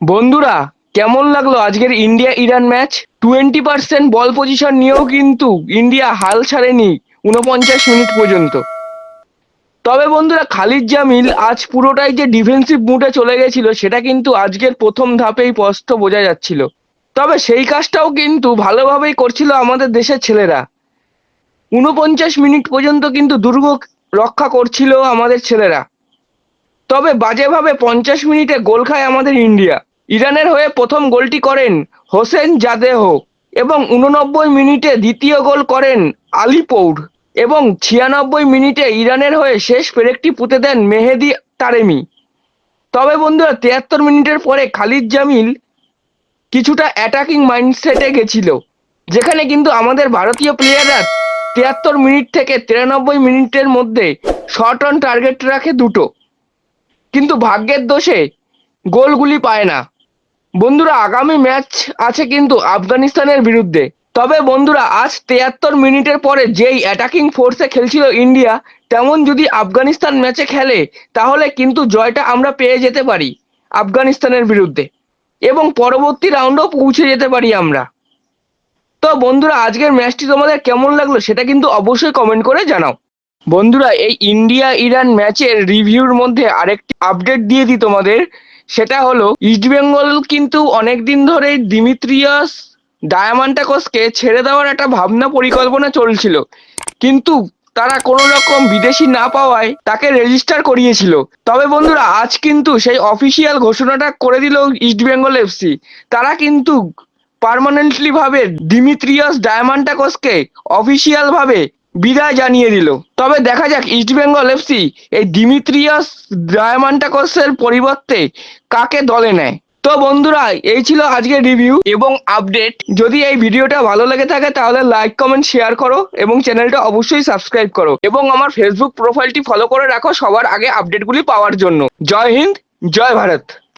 বন্ধুরা, কেমন লাগল আজকের India Iran match? Twenty percent ball position নিয়েও কিন্তু ইন্ডিয়া হাল ছাড়েনি উনপঞ্চাশ মিনিট পর্যন্ত। তবে বন্ধুরা, খালিদ জামিল আজ পুরোটাই যে ডিফেন্সিভ মুডে চলে গেছিল, সেটা কিন্তু আজকের প্রথম ধাপেই স্পষ্ট বোঝা যাচ্ছিল। তবে সেই কাজটাও কিন্তু ভালোভাবেই করছিল আমাদের দেশের ছেলেরা। উনপঞ্চাশ মিনিট পর্যন্ত কিন্তু দুর্গ রক্ষা করছিল আমাদের ছেলেরা। তবে বাজেভাবে পঞ্চাশ মিনিটে গোল খায় আমাদের ইন্ডিয়া। ইরানের হয়ে প্রথম গোলটি করেন হোসেন জাদেহ এবং উননব্বই মিনিটে দ্বিতীয় গোল করেন আলিপৌর এবং ছিয়ানব্বই মিনিটে ইরানের হয়ে শেষ পেরেকটি পুঁতে দেন মেহেদি তারেমি। তবে বন্ধুরা, তিয়াত্তর মিনিটের পরে খালিদ জামিল কিছুটা অ্যাটাকিং মাইন্ডসেটে গেছিল, যেখানে কিন্তু আমাদের ভারতীয় প্লেয়াররা তিয়াত্তর মিনিট থেকে তিরানব্বই মিনিটের মধ্যে শর্ট অন টার্গেট রাখে দুটো। কিন্তু ভাগ্যের দোষে গোলগুলি পায় না। বন্ধুরা, আগামী ম্যাচ আছে কিন্তু আফগানিস্তানের বিরুদ্ধে। তবে বন্ধুরা, আজ তিয়াত্তর মিনিটের পরে যেই অ্যাটাকিং ফোর্সে খেলছিল ইন্ডিয়া, তেমন যদি আফগানিস্তান ম্যাচে খেলে, তাহলে কিন্তু জয়টা আমরা পেয়ে যেতে পারি আফগানিস্তানের বিরুদ্ধে। এবং পরবর্তী রাউন্ডও পৌঁছে যেতে পারি আমরা। তো বন্ধুরা, আজকের ম্যাচটি তোমাদের কেমন লাগল সেটা কিন্তু অবশ্যই কমেন্ট করে জানাও। বন্ধুরা, এই ইন্ডিয়া ইরান ম্যাচের রিভিউর মধ্যে আরেকটি আপডেট দিয়ে দিই তোমাদের। সেটা হলো ইস্টবেঙ্গল কিন্তু অনেক দিন ধরে দিমিত্রিয়াস ডায়ামান্টাকসকে ছেড়ে দেওয়ার একটা ভাবনা পরিকল্পনা চলছিল। কিন্তু তারা কোনো রকম বিদেশি না পাওয়ায় তাকে রেজিস্টার করিয়েছিল। তবে বন্ধুরা, আজ কিন্তু সেই অফিসিয়াল ঘোষণাটা করে দিল ইস্টবেঙ্গল এফসি তারা কিন্তু পার্মানেন্টলি ভাবে দিমিত্রিয়াস ডায়ামান্টাকসকে অফিসিয়াল ভাবে বিদায় জানিয়ে দিল। তবে দেখা যাক ইস্টবেঙ্গল এফসি এই দিমিত্রিয়াস ডায়ামান্টাকসের পরিবর্তে কাকে দলে নেয়। তো বন্ধুরা, এই ছিল আজকের রিভিউ এবং আপডেট যদি এই ভিডিওটা ভালো লেগে থাকে, তাহলে লাইক কমেন্ট শেয়ার করো এবং চ্যানেলটা অবশ্যই সাবস্ক্রাইব করো এবং আমার ফেসবুক প্রোফাইলটি ফলো করে রাখো সবার আগে আপডেটগুলি পাওয়ার জন্য। জয় হিন্দ, জয় ভারত।